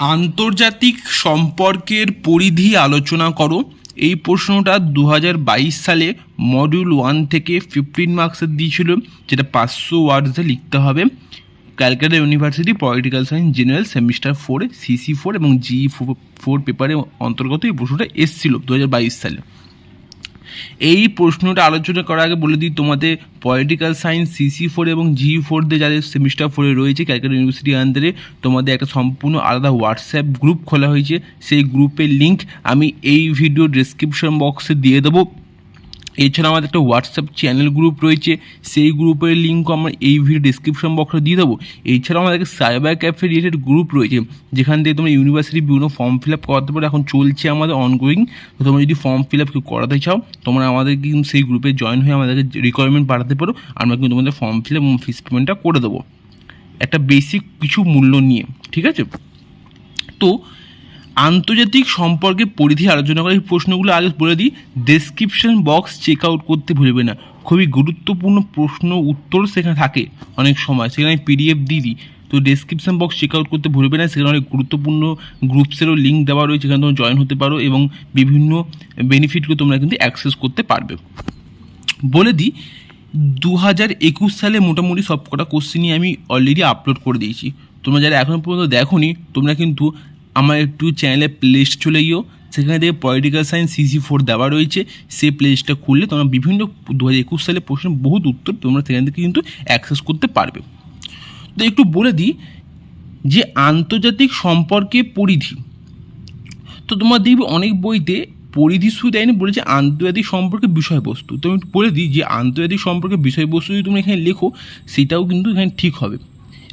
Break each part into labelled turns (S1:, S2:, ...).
S1: আন্তর্জাতিক সম্পর্কের পরিধি আলোচনা করো। এই প্রশ্নটা দু হাজার বাইশ সালে মডিউল ওয়ান থেকে ফিফটিন মার্কসের দিয়েছিল, যেটা পাঁচশো ওয়ার্ডসে লিখতে হবে। Calcutta university political science general semester ফোরে সিসি ফোর এবং জি ফোর পেপারের অন্তর্গত এই প্রশ্নটা এসেছিল দু হাজার বাইশ সালে। এই প্রশ্নটা আলোচনা করার আগে বলে দিই, তোমাদের পলিটিক্যাল সায়েন্স সিসি ফোর এবং জি ফোর দিয়ে যাদের সেমিস্টার ফোরে রয়েছে ক্যালকাটা ইউনিভার্সিটি আন্ডারে তোমাদের একটা সম্পূর্ণ আলাদা হোয়াটসঅ্যাপ গ্রুপ খোলা হয়েছে। সেই গ্রুপের লিঙ্ক আমি এই ভিডিও ডিসক্রিপশন বক্সে দিয়ে দেবো। এছাড়া আমাদের একটা হোয়াটসঅ্যাপ চ্যানেল গ্রুপ রয়েছে, সেই গ্রুপের লিঙ্কও আমরা এই ভিডিও ডিসক্রিপশন বক্সে দিয়ে দেবো। এছাড়াও আমাদের সাইবার ক্যাফে রিলেটেড গ্রুপ রয়েছে, যেখান থেকে তোমরা ইউনিভার্সিটি বিভিন্ন ফর্ম ফিল আপ করাতে পারো। এখন চলছে আমাদের অনগোয়িং তো তোমরা যদি ফর্ম ফিল আপ করাতে চাও, তোমরা আমাদের কিন্তু সেই গ্রুপে জয়েন হয়ে আমাদেরকে রিকোয়ারমেন্ট পাঠাতে পারো। আমরা কিন্তু তোমাদের ফর্ম ফিল আপ ফিস পেমেন্টটা করে দেবো। একটা বেসিক কিছু মূল্য নিয়ে, ঠিক আছে? তো আন্তর্জাতিক সম্পর্কে পরিধি আলোচনা করা এই প্রশ্নগুলো আগে বলে দিই। ডেসক্রিপশন বক্স চেক আউট করতে ভুলবে না। খুবই গুরুত্বপূর্ণ প্রশ্ন উত্তর সেখানে থাকে অনেক সময়। সেখানে আমি পিডিএফ দিয়ে দিই। তো ডেসক্রিপশন বক্স চেক আউট করতে ভুলবে না। সেখানে অনেক গুরুত্বপূর্ণ গ্রুপসেরও লিঙ্ক দেওয়া রয়েছে। সেখানে তোমরা জয়েন হতে পারো এবং বিভিন্ন বেনিফিটগুলো তোমরা কিন্তু অ্যাক্সেস করতে পারবে। বলে দিই দু হাজার একুশ সালে মোটামুটি সব কটা কোশ্চেনই আমি অলরেডি আপলোড করে দিয়েছি। তোমরা যারা এখনও পর্যন্ত দেখোনি, তোমরা কিন্তু আমার একটু চ্যানেলে প্লেলিস্ট চলে গিয়েও সেখানে থেকে পলিটিক্যাল সায়েন্স সিসি ফোর দেওয়া রয়েছে। সেই প্লেলিস্টটা খুললে তোমরা বিভিন্ন দু হাজার একুশ সালে প্রশ্নের বহুত উত্তর তোমরা সেখান থেকে কিন্তু অ্যাক্সেস করতে পারবে। তো একটু বলে দিই যে আন্তর্জাতিক সম্পর্কে পরিধি। তো তোমার দেখবে অনেক বইতে পরিধি শুধু দেয়নি, বলেছে আন্তর্জাতিক সম্পর্কে বিষয়বস্তু। তো আমি বলে দিই যে আন্তর্জাতিক সম্পর্কে বিষয়বস্তু যদি তুমি এখানে লেখো, সেটাও কিন্তু এখানে ঠিক হবে।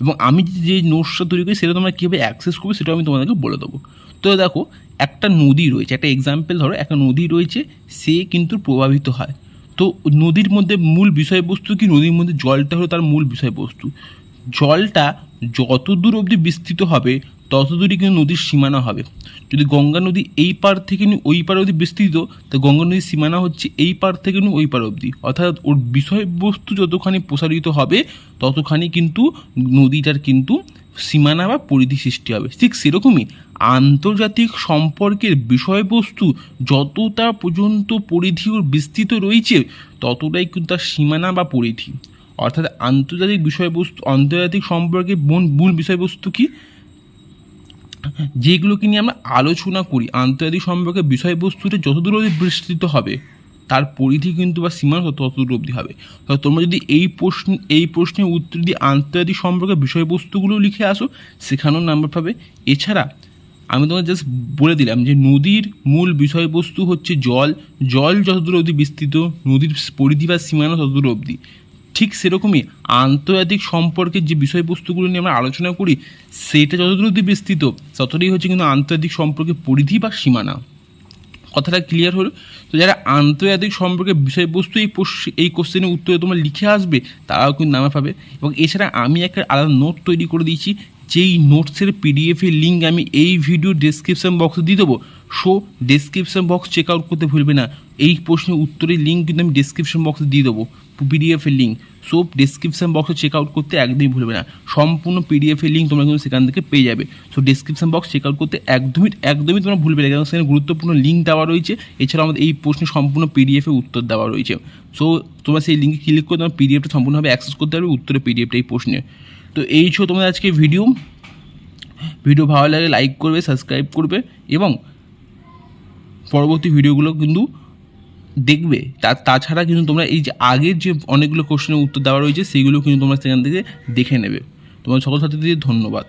S1: এবং আমি যে নোটসটা তৈরি করি, সেটা তোমরা কীভাবে অ্যাক্সেস করবে সেটা আমি তোমাদেরকে বলে দেবো। তো দেখো, একটা নদী রয়েছে, একটা এক্সাম্পল ধরো, একটা নদী রয়েছে, সে কিন্তু প্রভাবিত হয়। তো নদীর মধ্যে মূল বিষয়বস্তু কি? নদীর মধ্যে জলটা হলো তার মূল বিষয়বস্তু। জলটা যত দূর অবধি বিস্তৃত হবে তত দূরই কিন্তু নদীর সীমানা হবে। যদি গঙ্গা নদী এই পার থেকে ওই পার অবধি বিস্তৃত, তো গঙ্গা নদীর সীমানা হচ্ছে এই পার থেকে ওই পার অবধি। অর্থাৎ ওর বিষয়বস্তু যতখানি প্রসারিত হবে, ততখানি কিন্তু নদীটার কিন্তু সীমানা বা পরিধি সৃষ্টি হবে। ঠিক সেরকমই আন্তর্জাতিক সম্পর্কের বিষয়বস্তু যতটা পর্যন্ত পরিধি ওর বিস্তৃত রয়েছে, ততটাই কিন্তু তার সীমানা বা পরিধি। অর্থাৎ আন্তর্জাতিক বিষয়বস্তু, আন্তর্জাতিক সম্পর্কে মূল মূল বিষয়বস্তু কি? যেগুলোকে নিয়ে আমরা আলোচনা করি, আন্তর্জাতিক সম্পর্কে বিষয়বস্তুটা যতদূর অবধি বিস্তৃত হবে, তার পরিধি কিন্তু বা সীমা ততদূর অবধি হবে। তোমরা যদি এই প্রশ্ন এই প্রশ্নের উত্তর দিয়ে আন্তর্জাতিক সম্পর্কে বিষয়বস্তুগুলো লিখে আসো, সেখানেও নাম্বার পাবে। এছাড়া আমি তোমাকে জাস্ট বলে দিলাম যে নদীর মূল বিষয়বস্তু হচ্ছে জল। জল যতদূর অবধি বিস্তৃত, নদীর পরিধি বা সীমানা ততদূর অবধি। ঠিক সেরকমই আন্তর্জাতিক সম্পর্কের যে বিষয়বস্তুগুলো নিয়ে আমরা আলোচনা করি, সেটা যতদূর অবধি বিস্তৃত, ততটাই হচ্ছে কিন্তু আন্তর্জাতিক সম্পর্কের পরিধি বা সীমানা। কথাটা ক্লিয়ার হলো? তো যারা আন্তর্জাতিক সম্পর্কে বিষয়বস্তু এই এই কোশ্চেনের উত্তরে তোমরা লিখে আসবে, তারাও কিন্তু নামে পাবে। এবং এছাড়া আমি একটা আলাদা নোট তৈরি করে দিয়েছি, যেই নোটসের পিডিএফের লিঙ্ক আমি এই ভিডিও ডেসক্রিপশন বক্সে দিয়ে দেবো। So description box check out করতে ভুলবে না। এই প্রশ্নের উত্তরের লিঙ্ক কিন্তু আমি ডেসক্রিপশন বক্সে দিয়ে দেবো। পিডিএফের লিঙ্ক সো ডেসক্রিপশন বক্সে চেক আউট করতে একদমই ভুলবে না। সম্পূর্ণ পিডিএফের লিঙ্ক তোমরা কিন্তু সেখান থেকে পেয়ে যাবে। So description box check out করতে একদমই একদমই তোমরা ভুলবে না। কারণ সেখানে গুরুত্বপূর্ণ লিঙ্ক দেওয়া রয়েছে। এছাড়া আমাদের এই প্রশ্নের সম্পূর্ণ পিডিএফে উত্তর দেওয়া রয়েছে। সো তোমরা সেই লিঙ্কে ক্লিক করে তোমার পিডিএফটা সম্পূর্ণভাবে অ্যাক্সেস করতে পারবে উত্তরের পিডিএফটা এই প্রশ্নে। তো, এই ছিল তোমাদের আজকে ভিডিও ভিডিও ভালো লাগে লাইক করবে সাবস্ক্রাইব করবে এবং পরবর্তী ভিডিওগুলো কিন্তু দেখবে। তা, তাছাড়া কিন্তু তোমরা এই যে আগের যে অনেকগুলো কোশ্চেনের উত্তর দেওয়া রয়েছে সেইগুলো কিন্তু তোমরা সেখান থেকে দেখে নেবে। তোমার সকল ছাত্রীদের ধন্যবাদ।